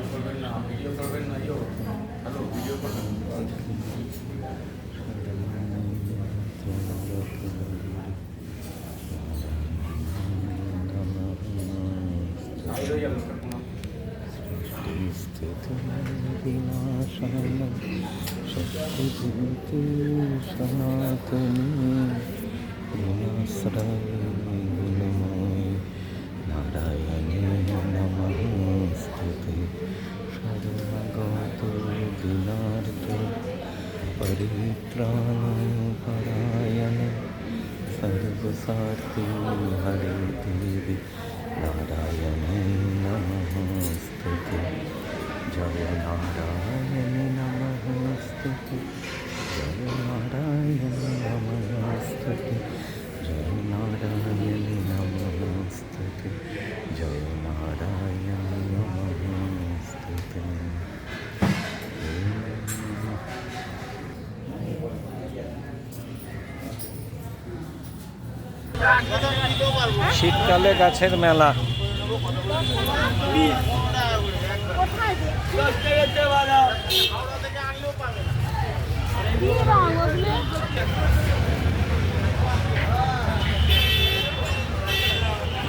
Video করবেন না video করবেন না ইয়ো হ্যালো নমস্তে সর্বগত দিনার্থ পরিত্রাণ পরায়ণ সর্বসার্থী হরে দেবী নারায়ণে নমস্তে জয় নারায়ণ নমস্তে জয় নারায়ণ নমস্তে জয় নারায়ণ নমস্তে জয় নারায়ণ শীতকালে গাছের মেলা।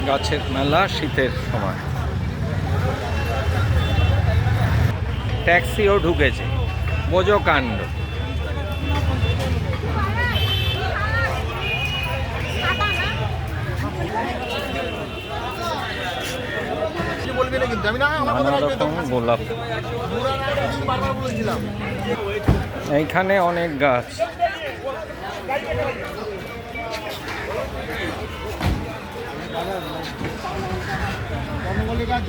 গাছের মেলা শীতের সময়। ট্যাক্সিও ঢুকেছে। বোঝো কাণ্ড। বলবি কিন্তু আমি না নানা রকম গোলাপ। এইখানে অনেক গাছ।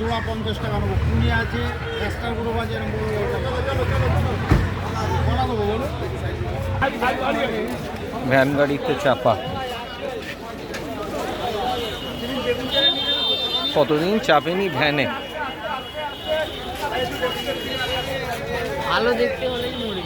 জোড়া পঞ্চাশ টাকা নেব। কুনি আছে এক্সট্রা গুঁড়ো বাজার বলা দেবো বলো ভ্যান গাড়িতে চাপা। কতদিন চাপেনি ভ্যানে? ভালো দেখতে হলেই মরে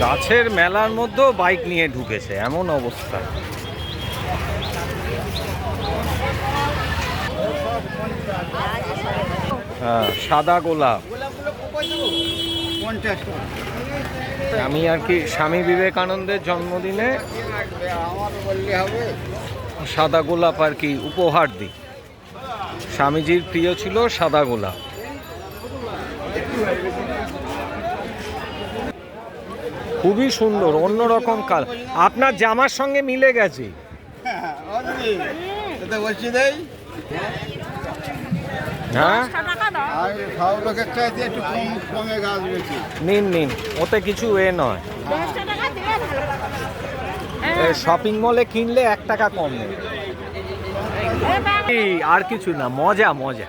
গাছের মেলার মধ্যেও বাইক নিয়ে ঢুকেছে, এমন অবস্থা। হ্যাঁ সাদা গোলাপ। পঞ্চাশ আমি আর কি স্বামী বিবেকানন্দের জন্মদিনে আমার বললে হবে সাদা গোলাপ আর কি উপহার দিই। স্বামীজির প্রিয় ছিল সাদা গোলাপ। খুবই সুন্দর অন্যরকম কাল। আপনার জামার সঙ্গে মিলে গেছে। হ্যাঁ আর সব লোকের চাইতে একটু কম কমে গাছ বেশি। নিন নিন ওতে কিছু এ নয়। শপিং মলে কিনলে এক টাকা কম নেবে আর কিছু না মজা মজা।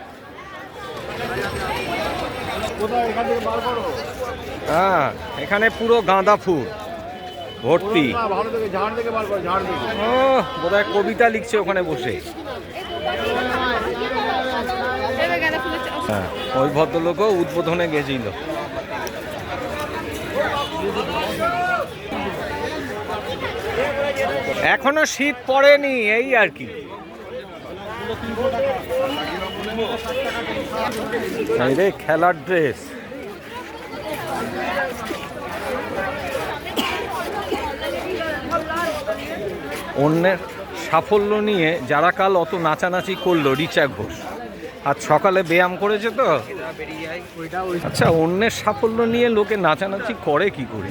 হ্যাঁ এখানে পুরো গাঁদা ফুল ভর্তি। ও বোধহয় কবিতা লিখছে ওখানে বসে। হ্যাঁ। ওই ভদ্রলোকও উদ্বোধনে গেছিল। এখনও শীত পড়েনি, এই আর কি। খেলার ড্রেস। অন্যের সাফল্য নিয়ে যারা কাল অত নাচানাচি করল, রিচা ঘোষ। আর সকালে ব্যায়াম করেছে তো? আচ্ছা অন্যের সাফল্য নিয়ে লোকে নাচানাচি করে কি করে?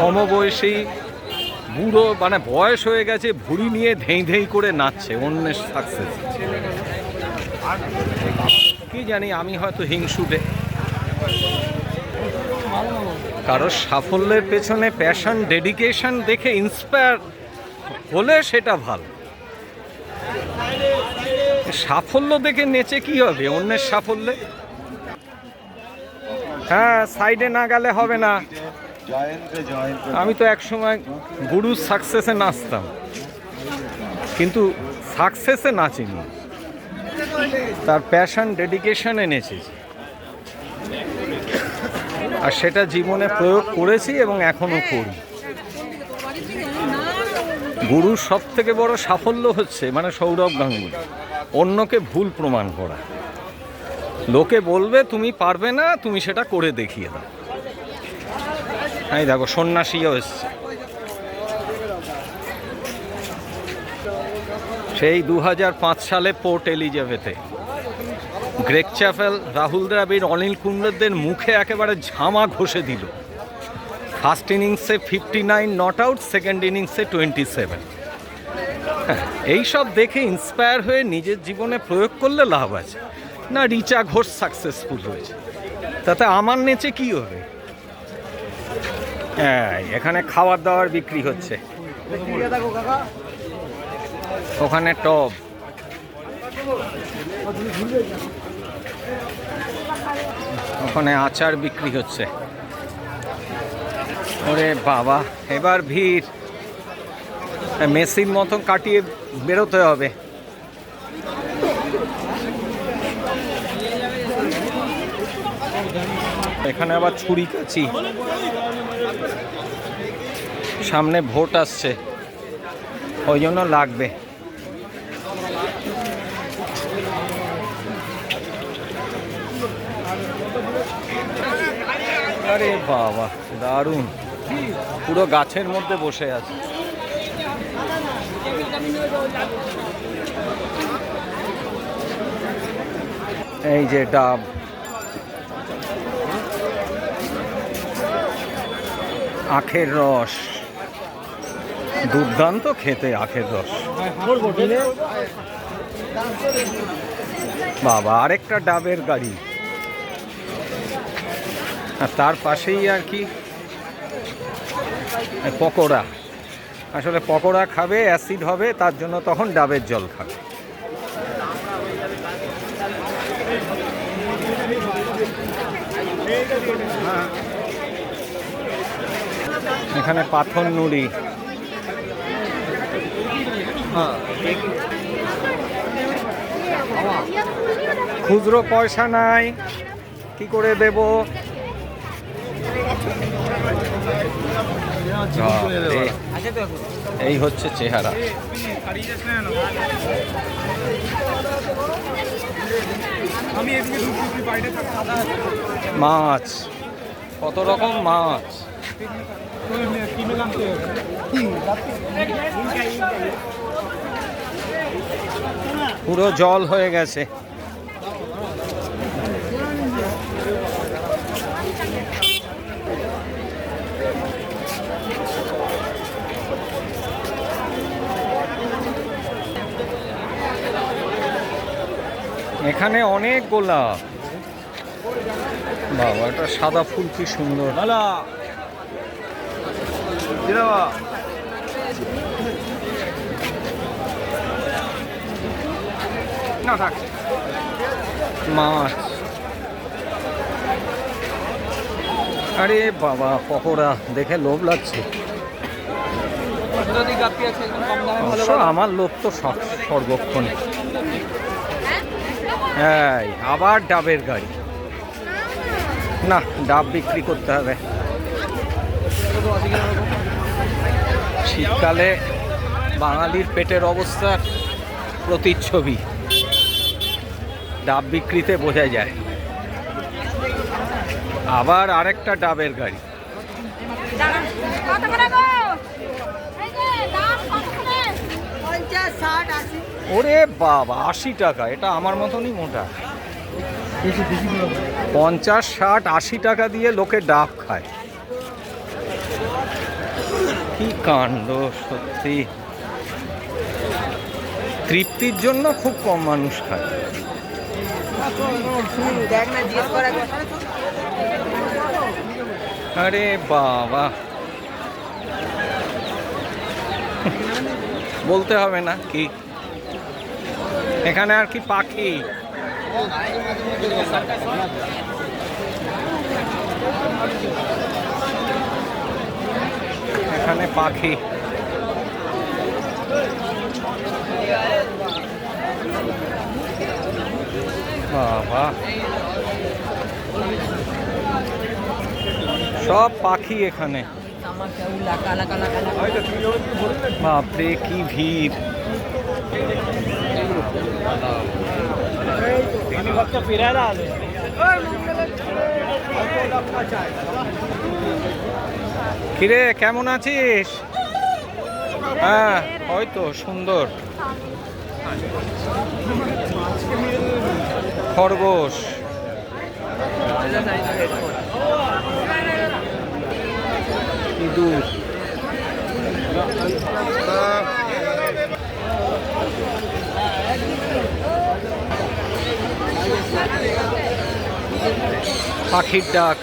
সমবয়সী বুড়ো মানে বয়স হয়ে গেছে, ভুড়ি নিয়ে ধেই ধেই করে নাচছে, অন্যের সাকসেস কি জানি, আমি হয়তো হিংসুটে। কারোর সাফল্যের পেছনে প্যাশন ডেডিকেশন দেখে ইন্সপায়ার হলে সেটা ভালো। সাফল্য দেখে নেচে কি হবে? অন্যের সাফল্যে? হ্যাঁ সাইডে না গেলে হবে না। আমি তো এক সময় গুরু সাকসেসে নাচতাম। কিন্তু সাকসেসে নাচিনি। তার প্যাশন ডেডিকেশন এনেছি আর সেটা জীবনে প্রয়োগ করেছি এবং এখনও করি। গুরুর সব থেকে বড় সাফল্য হচ্ছে মানে সৌরভ গাঙ্গুলি। অন্যকে ভুল প্রমাণ করা। লোকে বলবে, তুমি পারবে না, তুমি সেটা করে দেখিয়ে দাও। এই দেখো, সন্ন্যাসীও এসছে। সেই দু হাজার পাঁচ সালে পোর্ট এলিজাবেথে গ্রেক চ্যাপেল, রাহুল দ্রাবিড়, অনিল কুম্বলেদের মুখে একেবারে ঝামা ঘষে দিল। ফার্স্ট ইনিংসে fifty nine, not out, second ইনিংসে টোয়েন্টি সেভেন। এইসব দেখে ইন্সপায়ার হয়ে নিজের জীবনে প্রয়োগ করলে লাভ আছে। না, রিচা ঘোষ সাকসেসফুল হয়েছে। তাতে আমার নেচে কি হবে? হ্যাঁ এখানে খাবার দাবার বিক্রি হচ্ছে। ওখানে টব। ওখানে আচার বিক্রি হচ্ছে। ওরে বাবা, এবার ভিড়। মেসির মতো কাটিয়ে বেরোতে হবে। এখানে আবার ছুরি কাছি সামনে ভোট আসছে। ওই জন্য লাগবে। আরে বাবা, দারুণ। পুরো গাছের মধ্যে বসে আছে। এই যে ডাব। আখের রস। দুর্দান্ত খেতে আখের রস। বাবা, আরেকটা ডাবের গাড়ি। আর তার পাশেই আর কি পকোড়া। আসলে পকোড়া খাবে, অ্যাসিড হবে, তার জন্য তখন ডাবের জল খাবে। এখানে পাথর নুড়ি। খুচরো পয়সা নাই। কি করে দেব? এই হচ্ছে চেহারা। মাছ। কত রকম মাছ। পুরো জল হয়ে গেছে। এখানে অনেক গোলাপ। বাবা এটা সাদা ফুল কি সুন্দর। না মাছ। আরে বাবা পকোড়া দেখে লোভ লাগছে। আমার লোভ তো সর্বক্ষণ। হ্যাঁ আবার ডাবের গাড়ি। না, ডাব বিক্রি করতে হবে। শীতকালে বাঙালির পেটের অবস্থার প্রতিচ্ছবি। ডাব বিক্রিতে বোঝা যায়। আবার আরেকটা ডাবের গাড়ি। ষাট ওরে বাবা, আশি টাকা, এটা আমার মতনই মোটা। পঞ্চাশ, ষাট, আশি টাকা দিয়ে লোকে ডাব খায়। কি কাণ্ড, সত্যি। তৃপ্তির জন্য খুব কম মানুষ খায়। আরে বাবা। বলতে হবে না কি এখানে আর কি পাখি? এখানে পাখি। বাবা। সব পাখি এখানে। বাপরে কি ভিড়। কিরে কেমন আছিস? হ্যাঁ হয়তো সুন্দর। খরগোশ। ইঁদুর। পাখির ডাক।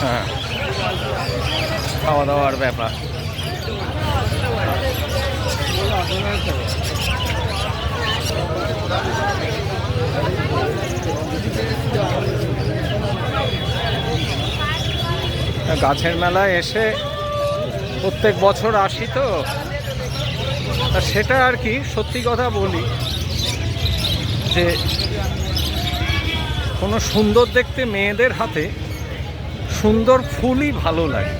হ্যাঁ। খাওয়া দাওয়ার ব্যাপার। গাছের মেলায় এসে প্রত্যেক বছর আসি তো। সেটা আর কি, সত্যি কথা বলি যে কোনো সুন্দর দেখতে মেয়েদের হাতে সুন্দর ফুলই ভালো লাগে।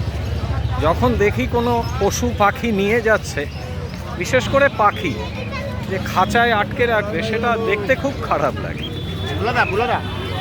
যখন দেখি কোনো পশু পাখি নিয়ে যাচ্ছে, বিশেষ করে পাখি যে খাঁচায় আটকে রাখবে, সেটা দেখতে খুব খারাপ লাগে।